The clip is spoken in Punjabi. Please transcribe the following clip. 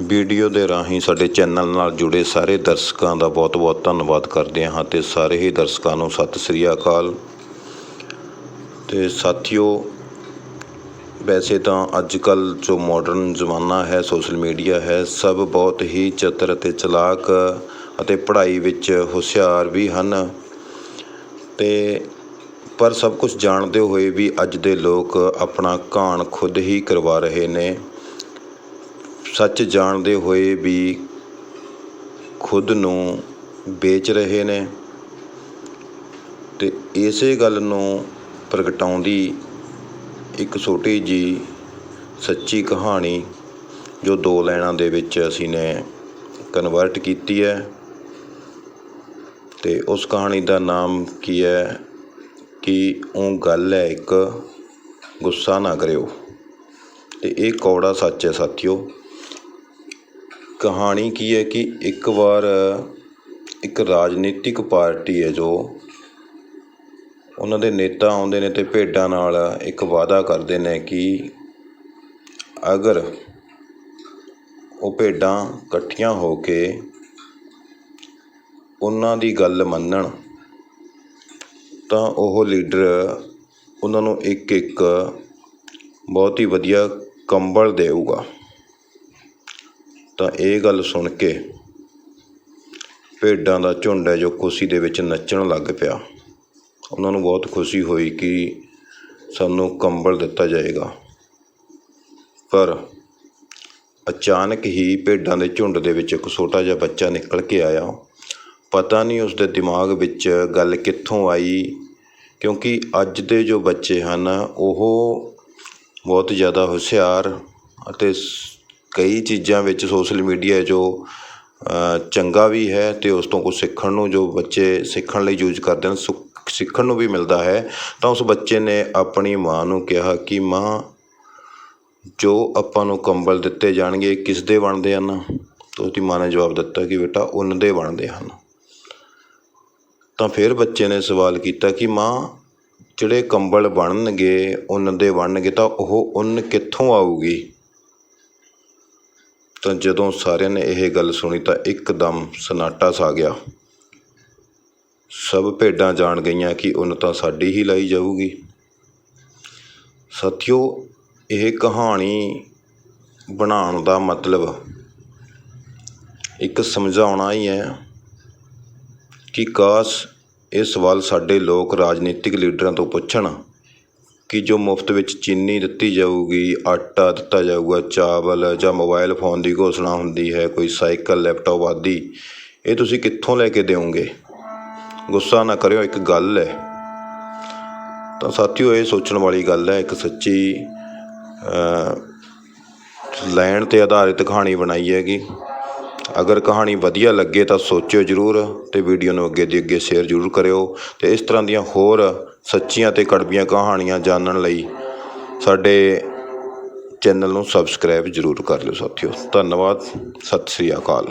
ਵੀਡੀਓ ਦੇ ਰਾਹੀਂ ਸਾਡੇ ਚੈਨਲ ਨਾਲ ਜੁੜੇ ਸਾਰੇ ਦਰਸ਼ਕਾਂ ਦਾ ਬਹੁਤ-ਬਹੁਤ ਧੰਨਵਾਦ ਕਰਦੇ ਹਾਂ ਤੇ ਸਾਰੇ ਹੀ ਦਰਸ਼ਕਾਂ ਨੂੰ ਸਤਿ ਸ੍ਰੀ ਅਕਾਲ। ਤੇ ਸਾਥੀਓ, ਵੈਸੇ ਤਾਂ ਅੱਜ ਕੱਲ ਜੋ ਮਾਡਰਨ ਜ਼ਮਾਨਾ ਹੈ ਸੋਸ਼ਲ ਮੀਡੀਆ ਹੈ, ਸਭ ਬਹੁਤ ਹੀ ਚਤਰ ਅਤੇ ਚਲਾਕ ਅਤੇ ਪੜ੍ਹਾਈ ਵਿੱਚ ਹੁਸ਼ਿਆਰ ਵੀ ਹਨ। ਤੇ ਪਰ ਸਭ ਕੁਝ ਜਾਣਦੇ ਹੋਏ ਵੀ ਅੱਜ ਦੇ ਲੋਕ ਆਪਣਾ ਘਾਣ ਖੁਦ ਹੀ ਕਰਵਾ ਰਹੇ ਨੇ। ਸੱਚ ਜਾਣਦੇ ਹੋਏ ਵੀ ਖੁਦ ਨੂੰ ਵੇਚ ਰਹੇ ਨੇ ਤੇ ਇਸੇ ਗੱਲ ਨੂੰ ਪ੍ਰਗਟਾਉਂਦੀ ਇੱਕ ਛੋਟੀ ਜੀ ਸੱਚੀ ਕਹਾਣੀ ਜੋ ਦੋ ਲਾਈਨਾਂ ਦੇ ਵਿੱਚ ਅਸੀਂ ਨੇ ਕਨਵਰਟ ਕੀਤੀ ਹੈ ਤੇ ਉਸ ਕਹਾਣੀ ਦਾ ਨਾਮ ਕੀ ਹੈ ਕਿ ਉਹ ਗੱਲ ਹੈ ਇੱਕ ਗੁੱਸਾ ਨਾ ਕਰਿਓ ਤੇ ਇਹ ਕੌੜਾ ਸੱਚ ਹੈ ਸਾਥੀਓ। ਕਹਾਣੀ ਕੀ ਹੈ ਕਿ ਇੱਕ ਵਾਰ ਇੱਕ ਰਾਜਨੀਤਿਕ ਪਾਰਟੀ ਹੈ ਜੋ ਉਹਨਾਂ ਦੇ ਨੇਤਾ ਆਉਂਦੇ ਨੇ ਅਤੇ ਭੇਡਾਂ ਨਾਲ ਇੱਕ ਵਾਅਦਾ ਕਰਦੇ ਨੇ ਕਿ ਅਗਰ ਉਹ ਭੇਡਾਂ ਇਕੱਠੀਆਂ ਹੋ ਕੇ ਉਹਨਾਂ ਦੀ ਗੱਲ ਮੰਨਣ, ਤਾਂ ਉਹ ਲੀਡਰ ਉਹਨਾਂ ਨੂੰ ਇੱਕ ਇੱਕ ਬਹੁਤ ਹੀ ਵਧੀਆ ਕੰਬਲ ਦੇਊਗਾ। ਤਾਂ ਇਹ ਗੱਲ ਸੁਣ ਕੇ ਭੇਡਾਂ ਦਾ ਝੁੰਡ ਹੈ ਜੋ ਖੁਸ਼ੀ ਦੇ ਵਿੱਚ ਨੱਚਣ ਲੱਗ ਪਿਆ। ਉਹਨਾਂ ਨੂੰ ਬਹੁਤ ਖੁਸ਼ੀ ਹੋਈ ਕਿ ਸਾਨੂੰ ਕੰਬਲ ਦਿੱਤਾ ਜਾਏਗਾ। ਪਰ ਅਚਾਨਕ ਹੀ ਭੇਡਾਂ ਦੇ ਝੁੰਡ ਦੇ ਵਿੱਚ ਇੱਕ ਛੋਟਾ ਜਿਹਾ ਬੱਚਾ ਨਿਕਲ ਕੇ ਆਇਆ। ਪਤਾ ਨਹੀਂ ਉਸ ਦੇ ਦਿਮਾਗ ਵਿੱਚ ਗੱਲ ਕਿੱਥੋਂ ਆਈ, ਕਿਉਂਕਿ ਅੱਜ ਦੇ ਜੋ ਬੱਚੇ ਹਨ, ਉਹ ਬਹੁਤ ਜ਼ਿਆਦਾ ਹੁਸ਼ਿਆਰ ਅਤੇ ਕਈ ਚੀਜ਼ਾਂ ਵਿੱਚ ਸੋਸ਼ਲ ਮੀਡੀਆ ਜੋ ਚੰਗਾ ਵੀ ਹੈ ਅਤੇ ਉਸ ਤੋਂ ਕੁਛ ਸਿੱਖਣ ਨੂੰ ਜੋ ਬੱਚੇ ਸਿੱਖਣ ਲਈ ਯੂਜ਼ ਕਰਦੇ ਹਨ ਸੁ ਸਿੱਖਣ ਨੂੰ ਵੀ ਮਿਲਦਾ ਹੈ, ਤਾਂ ਉਸ ਬੱਚੇ ਨੇ ਆਪਣੀ ਮਾਂ ਨੂੰ ਕਿਹਾ ਕਿ ਮਾਂ, ਜੋ ਆਪਾਂ ਨੂੰ ਕੰਬਲ ਦਿੱਤੇ ਜਾਣਗੇ ਕਿਸ ਦੇ ਬਣਦੇ ਹਨ? ਤਾਂ ਉਹਦੀ ਮਾਂ ਨੇ ਜਵਾਬ ਦਿੱਤਾ ਕਿ ਬੇਟਾ ਉੱਨ ਦੇ ਬਣਦੇ ਹਨ। ਤਾਂ ਫਿਰ ਬੱਚੇ ਨੇ ਸਵਾਲ ਕੀਤਾ ਕਿ ਮਾਂ, ਜਿਹੜੇ ਕੰਬਲ ਬਣਨਗੇ, ਉੱਨ ਦੇ ਬਣਨਗੇ, ਤਾਂ ਉਹ ਉੱਨ ਕਿੱਥੋਂ ਆਊਗੀ? ਤਾਂ ਜਦੋਂ ਸਾਰਿਆਂ ਨੇ ਇਹ ਗੱਲ ਸੁਣੀ ਤਾਂ ਇੱਕਦਮ ਸਨਾਟਾ ਛਾ ਗਿਆ। ਸਭ ਭੇਡਾਂ ਜਾਣ ਗਈਆਂ ਕਿ ਉੱਨ ਤਾਂ ਸਾਡੀ ਹੀ ਲਾਈ ਜਾਊਗੀ। ਸਾਥੀਓ, ਇਹ ਕਹਾਣੀ ਬਣਾਉਣ ਦਾ ਮਤਲਬ ਇੱਕ ਸਮਝਾਉਣਾ ਹੀ ਹੈ ਕਿ ਕਾਸ਼ ਇਹ ਸਵਾਲ ਸਾਡੇ ਲੋਕ ਰਾਜਨੀਤਿਕ ਲੀਡਰਾਂ ਤੋਂ ਪੁੱਛਣ ਕਿ ਜੋ ਮੁਫਤ ਵਿੱਚ ਚੀਨੀ ਦਿੱਤੀ ਜਾਊਗੀ, ਆਟਾ ਦਿੱਤਾ ਜਾਊਗਾ, ਚਾਵਲ ਜਾਂ ਮੋਬਾਇਲ ਫੋਨ ਦੀ ਘੋਸ਼ਣਾ ਹੁੰਦੀ ਹੈ, ਕੋਈ ਸਾਈਕਲ, ਲੈਪਟੋਪ ਆਦਿ, ਇਹ ਤੁਸੀਂ ਕਿੱਥੋਂ ਲੈ ਕੇ ਦਿਓਗੇ? ਗੁੱਸਾ ਨਾ ਕਰਿਓ, ਇੱਕ ਗੱਲ ਹੈ। ਤਾਂ ਸਾਥੀਓ, ਇਹ ਸੋਚਣ ਵਾਲੀ ਗੱਲ ਹੈ, ਇੱਕ ਸੱਚੀ ਲੈਣ 'ਤੇ ਆਧਾਰਿਤ ਕਹਾਣੀ ਬਣਾਈ ਹੈਗੀ। ਅਗਰ ਕਹਾਣੀ ਵਧੀਆ ਲੱਗੇ ਤਾਂ ਸੋਚਿਓ ਜ਼ਰੂਰ ਤੇ ਵੀਡੀਓ ਨੂੰ ਅੱਗੇ ਦੀ ਅੱਗੇ ਸ਼ੇਅਰ ਜ਼ਰੂਰ ਕਰਿਓ। ਤੇ ਇਸ ਤਰ੍ਹਾਂ ਦੀਆਂ ਹੋਰ ਸੱਚੀਆਂ ਅਤੇ ਕੜਵੀਆਂ ਕਹਾਣੀਆਂ ਜਾਣਨ ਲਈ ਸਾਡੇ ਚੈਨਲ ਨੂੰ ਸਬਸਕ੍ਰਾਈਬ ਜ਼ਰੂਰ ਕਰ ਲਿਓ ਸਾਥੀਓ। ਧੰਨਵਾਦ। ਸਤਿ ਸ੍ਰੀ ਅਕਾਲ।